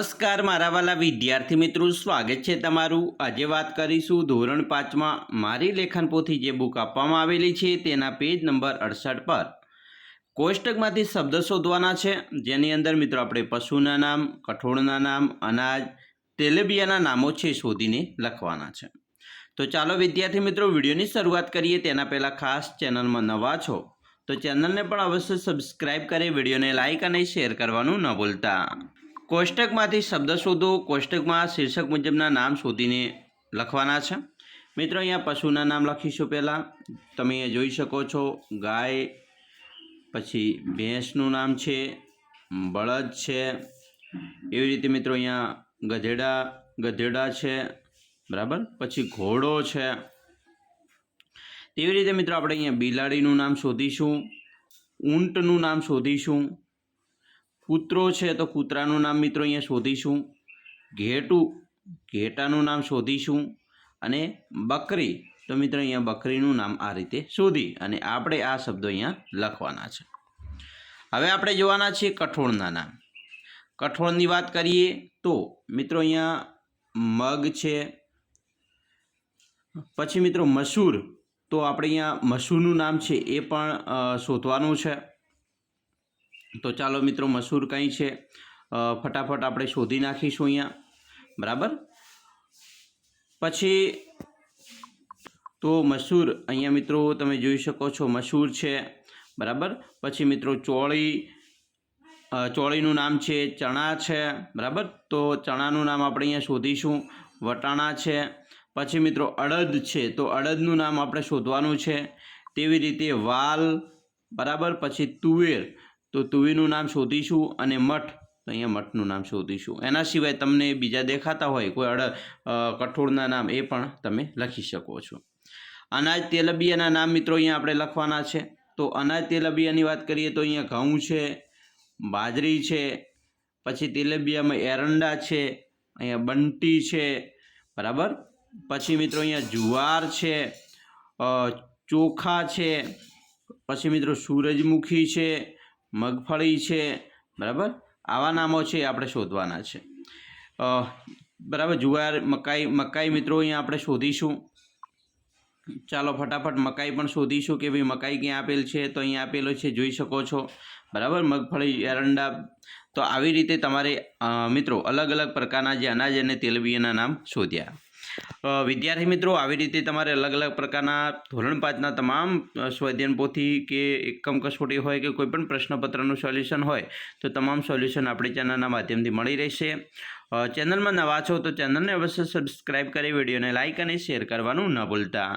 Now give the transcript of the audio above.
નમસ્કાર, મારા વાલા વિદ્યાર્થી મિત્રો, સ્વાગત છે તમારું. આજે વાત કરીશું ધોરણ પાંચમાં મારી લેખન પોથી જે બુક આપવામાં આવેલી છે તેના પેજ નંબર અડસઠ પર. કોષ્ટકમાંથી શબ્દ શોધવાના છે. જેની અંદર મિત્રો આપણે પશુના નામ, કઠોળના નામ, અનાજ, તેલેબિયાના નામો છે શોધીને લખવાના છે. તો ચાલો વિદ્યાર્થી મિત્રો, વિડીયોની શરૂઆત કરીએ. તેના પહેલાં ખાસ ચેનલમાં નવા છો, તો ચેનલને પણ અવશ્ય સબસ્ક્રાઇબ કરી વિડીયોને લાઇક અને શેર કરવાનું ન ભૂલતા. કોષ્ટકમાંથી શબ્દ શોધો. કોષ્ટકમાં શીર્ષક મુજબના નામ શોધીને લખવાના છે. મિત્રો, અહીંયા પશુના નામ લખીશું પહેલાં. તમે અહીંયા જોઈ શકો છો, ગાય, પછી ભેંસનું નામ છે, બળદ છે. એવી રીતે મિત્રો અહીંયા ગધેડા ગધેડા છે, બરાબર? પછી ઘોડો છે. તેવી રીતે મિત્રો આપણે અહીંયા બિલાડીનું નામ શોધીશું, ઊંટનું નામ શોધીશું કૂતરો છે તો કૂતરાનું નામ મિત્રો અહીંયા શોધીશું. ઘેટું, ઘેટાનું નામ શોધીશું. અને બકરી, તો મિત્રો અહીંયા બકરીનું નામ આ રીતે શોધી અને આપણે આ શબ્દો અહીંયા લખવાના છે. હવે આપણે જોવાના છીએ કઠોળના નામ. કઠોળની વાત કરીએ તો મિત્રો અહીંયા મગ છે, પછી મિત્રો મસૂર, તો આપણે અહીંયા મસૂરનું નામ છે એ પણ શોધવાનું છે. તો ચાલો મિત્રો, મસૂર કંઈ છે? ફટાફટ આપણે શોધી નાખીશું અહીંયા. બરાબર? પછી, તો મસૂર અહીંયા મિત્રો તમે જોઈ શકો છો, મસૂર છે. બરાબર? પછી મિત્રો ચોળી ચોળીનું નામ છે, ચણા છે. બરાબર? તો ચણાનું નામ આપણે અહીંયા શોધીશું. વટાણા છે. પછી મિત્રો અડદ છે, તો અડદનું નામ આપણે શોધવાનું છે. તેવી રીતે વાલ, બરાબર? પછી તુવેર. તો તુવીનું નામ શોધીશું અને મઠ, તો અહીંયા મઠનું નામ શોધીશું. એના સિવાય તમને બીજા દેખાતા હોય, કોઈ અડ કઠોળના નામ, એ પણ તમે લખી શકો છો. અનાજ તેલબિયાના નામ મિત્રો અહીંયા આપણે લખવાના છે. તો અનાજ તેલબિયાની વાત કરીએ તો અહીંયા ઘઉં છે, બાજરી છે, પછી તેલબિયામાં એરંડા છે, અહીંયા બંટી છે, બરાબર? પછી મિત્રો અહીંયા જુવાર છે ચોખા છે, પછી મિત્રો સૂરજમુખી છે મગફળી છે, બરાબર? આવા નામો છે આપણે શોધવાના છે. બરાબર? જુવાર, મકાઈ મકાઈ મિત્રો અહીંયા આપણે શોધીશું. ચાલો ફટાફટ મકાઈ પણ શોધીશું કે ભાઈ મકાઈ ક્યાં આપેલ છે? તો અહીંયા આપેલો છે, જોઈ શકો છો. બરાબર? મગફળી, એરંડા. તો આવી રીતે તમારે મિત્રો અલગ અલગ પ્રકારના જે અનાજ અને તેલબિયાના નામ શોધ્યા. વિદ્યાર્થી મિત્રો, આવી રીતે તમારે અલગ અલગ પ્રકારના ધોરણ પાંચના તમામ સ્વાધ્યાયન પોથી કે એકમ કસોટી હોય કે કોઈપણ પ્રશ્નપત્રનું સોલ્યુશન હોય, તો તમામ સોલ્યુશન આપણી ચેનલના માધ્યમથી મળી રહેશે. ચેનલમાં નવા છો તો ચેનલને અવશ્ય સબસ્ક્રાઇબ કરી, વિડીયોને લાઇક અને શેર કરવાનું ન ભૂલતા.